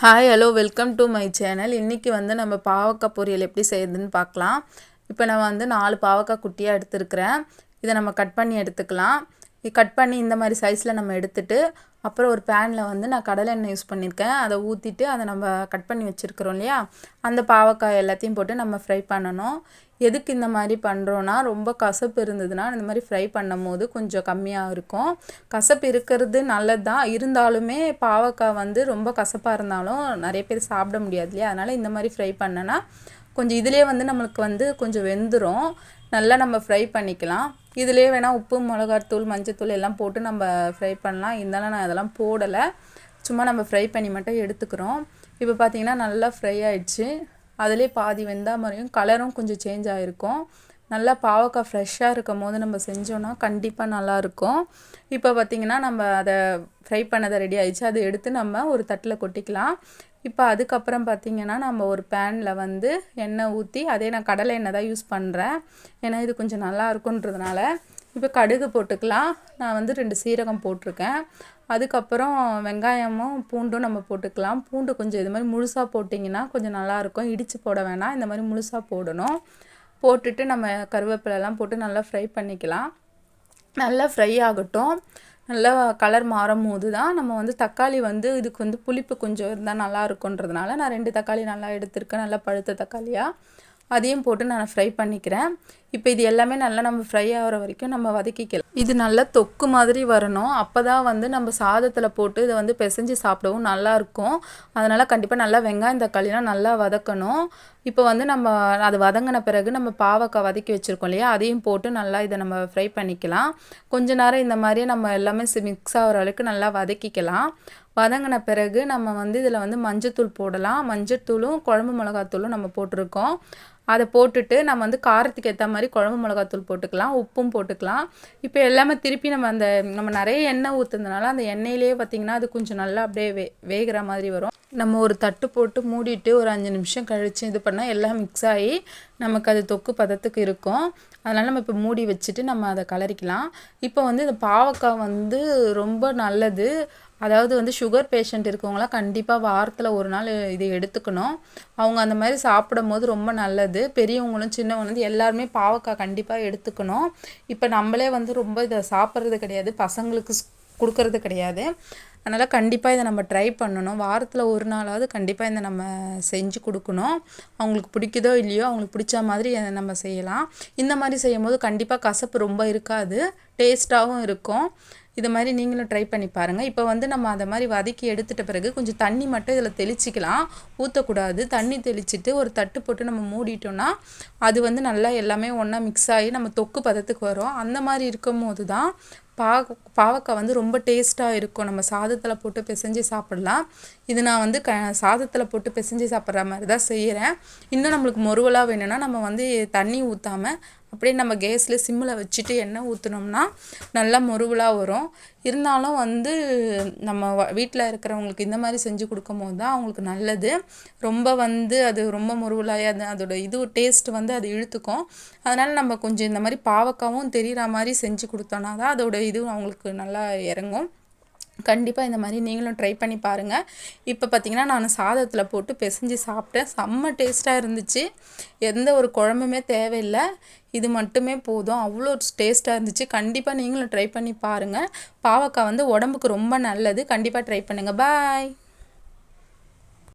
Hi hello welcome to my channel இன்றைக்கி வந்து நம்ம பாவக்காய் பொரியல் எப்படி செய்யுதுன்னு பார்க்கலாம். இப்போ நான் வந்து நாலு பாவக்காய் குட்டியாக எடுத்துருக்கிறேன். இதை நம்ம கட் பண்ணி எடுத்துக்கலாம். கட் பண்ணி இந்த மாதிரி சைஸில் நம்ம எடுத்துட்டு அப்புறம் ஒரு பேனில் வந்து நான் கடலை எண்ணெய் யூஸ் பண்ணியிருக்கேன். அதை ஊற்றிட்டு அதை நம்ம கட் பண்ணி வச்சுருக்கிறோம் இல்லையா? அந்த பாவக்காய் எல்லாத்தையும் போட்டு நம்ம ஃப்ரை பண்ணணும். எதுக்கு இந்த மாதிரி பண்ணுறோன்னா ரொம்ப கசப்பு இருந்ததுன்னா இந்த மாதிரி ஃப்ரை பண்ணும் போது கொஞ்சம் கம்மியாக இருக்கும். கசப்பு இருக்கிறது நல்லது தான் இருந்தாலுமே பாவக்காய் வந்து ரொம்ப கசப்பாக இருந்தாலும் நிறைய பேர் சாப்பிட முடியாது இல்லையா? அதனால் இந்த மாதிரி ஃப்ரை பண்ணனா கொஞ்சம் இதிலே வந்து நம்மளுக்கு வந்து கொஞ்சம் வெந்துடும் நல்லா நம்ம ஃப்ரை பண்ணிக்கலாம். இதிலே வேணால் உப்பு மிளகாத்தூள் மஞ்சத்தூள் எல்லாம் போட்டு நம்ம ஃப்ரை பண்ணலாம். இருந்தாலும் நான் அதெல்லாம் போடலை. சும்மா நம்ம ஃப்ரை பண்ணி மட்டும் எடுத்துக்கிறோம். இப்போ பார்த்திங்கன்னா நல்லா ஃப்ரை ஆயிடுச்சு. அதிலே பாதி வெந்தால் மாதிரியும் கலரும் கொஞ்சம் சேஞ்ச் ஆகிருக்கும் நல்லா பாவக்காய் ஃப்ரெஷ்ஷாக இருக்கும் போது நம்ம செஞ்சோன்னா கண்டிப்பாக நல்லாயிருக்கும். இப்போ பார்த்திங்கன்னா நம்ம அதை ஃப்ரை பண்ணதை ரெடி ஆயிடுச்சு. அதை எடுத்து நம்ம ஒரு தட்டில் கொட்டிக்கலாம். இப்போ அதுக்கப்புறம் பார்த்திங்கன்னா நம்ம ஒரு பேனில் வந்து எண்ணெய் ஊற்றி அதே நான் கடலை எண்ணெய் தான் யூஸ் பண்ணுறேன் ஏன்னா இது கொஞ்சம் நல்லா இருக்குன்றதுனால இப்போ கடுகு போட்டுக்கலாம். நான் வந்து ரெண்டு சீரகம் போட்டிருக்கேன். அதுக்கப்புறம் வெங்காயமும் பூண்டும் நம்ம போட்டுக்கலாம். பூண்டு கொஞ்சம் இது மாதிரி முழுசாக போட்டிங்கன்னா கொஞ்சம் நல்லாயிருக்கும். இடித்து போட வேணாம். இந்த மாதிரி முழுசாக போடணும். போட்டுட்டு நம்ம கருவேப்பிலெலாம் போட்டு நல்லா ஃப்ரை பண்ணிக்கலாம். நல்லா ஃப்ரை ஆகட்டும். நல்லா கலர் மாறும் போது தான் நம்ம வந்து தக்காளி வந்து இதுக்கு வந்து புளிப்பு கொஞ்சம் இருந்தால் நல்லா இருக்குன்றதுனால நான் ரெண்டு தக்காளி நல்லா எடுத்திருக்கேன். நல்லா பழுத்த தக்காளியாக அதையும் போட்டு நான் ஃப்ரை பண்ணிக்கிறேன். இப்போ இது எல்லாமே நல்லா நம்ம ஃப்ரை ஆகிற வரைக்கும் நம்ம வதக்கிக்கலாம். இது நல்லா தொக்கு மாதிரி வரணும். அப்போ தான் வந்து நம்ம சாதத்தில் போட்டு இதை வந்து பிசைஞ்சு சாப்பிடவும் நல்லாயிருக்கும் அதனால் கண்டிப்பாக நல்லா வெங்காயம் தக்காளிலாம் நல்லா வதக்கணும். இப்போ வந்து நம்ம அது வதங்கின பிறகு நம்ம பாவக்காய் வதக்கி வச்சுருக்கோம் இல்லையா? அதையும் போட்டு நல்லா இதை நம்ம ஃப்ரை பண்ணிக்கலாம். கொஞ்ச நேரம் இந்த மாதிரியே நம்ம எல்லாமே மிக்ஸ் ஆகிற அளவுக்கு நல்லா வதக்கிக்கலாம். வதங்கின பிறகு நம்ம வந்து இதில் வந்து மஞ்சத்தூள் போடலாம். மஞ்சத்தூளும் குழம்பு மிளகாத்தூளும் நம்ம போட்டிருக்கோம். அதை போட்டுட்டு நம்ம வந்து காரத்துக்கு ஏற்ற மாதிரி குழம்பு மிளகாத்தூள் போட்டுக்கலாம் உப்பும் போட்டுக்கலாம். இப்போ எல்லாமே திருப்பி நம்ம அந்த நம்ம நிறைய எண்ணெய் ஊற்றுறதுனால அந்த எண்ணெயிலே பார்த்திங்கன்னா அது கொஞ்சம் நல்லா அப்படியே வே வேகிற மாதிரி வரும். நம்ம ஒரு தட்டு போட்டு மூடிட்டு ஒரு அஞ்சு நிமிஷம் கழித்து இது பண்ணால் எல்லாம் மிக்ஸ் ஆகி நமக்கு அது தொக்கு பதத்துக்கு இருக்கும். அதனால் நம்ம இப்போ மூடி வச்சுட்டு நம்ம அதை கலரிக்கலாம். இப்போ வந்து இந்த பாவக்காய் வந்து ரொம்ப நல்லது. அதாவது வந்து சுகர் பேஷண்ட் இருக்கவங்களாம் கண்டிப்பாக வாரத்தில் ஒரு நாள் இதை எடுத்துக்கணும். அவங்க அந்த மாதிரி சாப்பிடும் போது ரொம்ப நல்லது. பெரியவங்களும் சின்னவங்களும் வந்து எல்லாருமே பாவக்காய் கண்டிப்பாக எடுத்துக்கணும். இப்போ நம்மளே வந்து ரொம்ப இதை சாப்பிட்றது கிடையாது. பசங்களுக்கு கொடுக்கறது கிடையாது. அதனால் கண்டிப்பாக இதை நம்ம ட்ரை பண்ணணும். வாரத்தில் ஒரு நாளாவது கண்டிப்பாக இதை நம்ம செஞ்சு கொடுக்கணும். அவங்களுக்கு பிடிக்குதோ இல்லையோ அவங்களுக்கு பிடிச்ச மாதிரி நம்ம செய்யலாம். இந்த மாதிரி செய்யும் போது கண்டிப்பாக கசப்பு ரொம்ப இருக்காது. டேஸ்ட்டாகவும் இருக்கும். இது மாதிரி நீங்களும் ட்ரை பண்ணி பாருங்கள் இப்போ வந்து நம்ம அதை மாதிரி வதக்கி எடுத்துட்ட பிறகு கொஞ்சம் தண்ணி மட்டும் இதில் தெளிச்சிக்கலாம். ஊற்றக்கூடாது தண்ணி தெளிச்சிட்டு ஒரு தட்டு போட்டு நம்ம மூடிட்டோம்னா அது வந்து நல்லா எல்லாமே ஒன்றா மிக்ஸ் ஆகி நம்ம தொக்கு பதத்துக்கு வரும். அந்த மாதிரி இருக்கும் போது தான் பாக பாவக்காய் வந்து ரொம்ப டேஸ்ட்டாக இருக்கும். நம்ம சாதத்தில் போட்டு பிசைஞ்சு சாப்பிட்லாம். இது நான் வந்து க சாதத்தில் போட்டு பிசைஞ்சு சாப்பிட்ற மாதிரி தான் செய்கிறேன் இன்னும் நம்மளுக்கு மொருவலாக வேணும்னா நம்ம வந்து தண்ணி ஊற்றாமல் அப்படியே நம்ம கேஸில் சிம்மில் வச்சுட்டு எண்ணெய் ஊற்றுனோம்னா நல்லா முருவலாக வரும். இருந்தாலும் வந்து நம்ம வீட்டில் இருக்கிறவங்களுக்கு இந்த மாதிரி செஞ்சு கொடுக்கும் போது தான் அவங்களுக்கு நல்லது. ரொம்ப வந்து அது ரொம்ப முருவலாக அது அதோட இது டேஸ்ட் வந்து அது இழுத்துக்கும். அதனால் நம்ம கொஞ்சம் இந்த மாதிரி பாவக்காவும் தெரிகிற மாதிரி செஞ்சு கொடுத்தோன்னா தான் அதோட இது அவங்களுக்கு நல்லா இறங்கும். கண்டிப்பாக இந்த மாதிரி நீங்களும் ட்ரை பண்ணி பாருங்கள் இப்போ பார்த்தீங்கன்னா நான் சாதத்தில் போட்டு பிசைஞ்சு சாப்பிட்டேன். செம்ம டேஸ்ட்டாக இருந்துச்சு. எந்த ஒரு குழம்புமே தேவையில்லை. இது மட்டுமே போதும். அவ்வளோ டேஸ்ட்டாக இருந்துச்சு. கண்டிப்பாக நீங்களும் ட்ரை பண்ணி பாருங்கள் பாவக்காய் வந்து உடம்புக்கு ரொம்ப நல்லது. கண்டிப்பாக ட்ரை பண்ணுங்கள் பாய்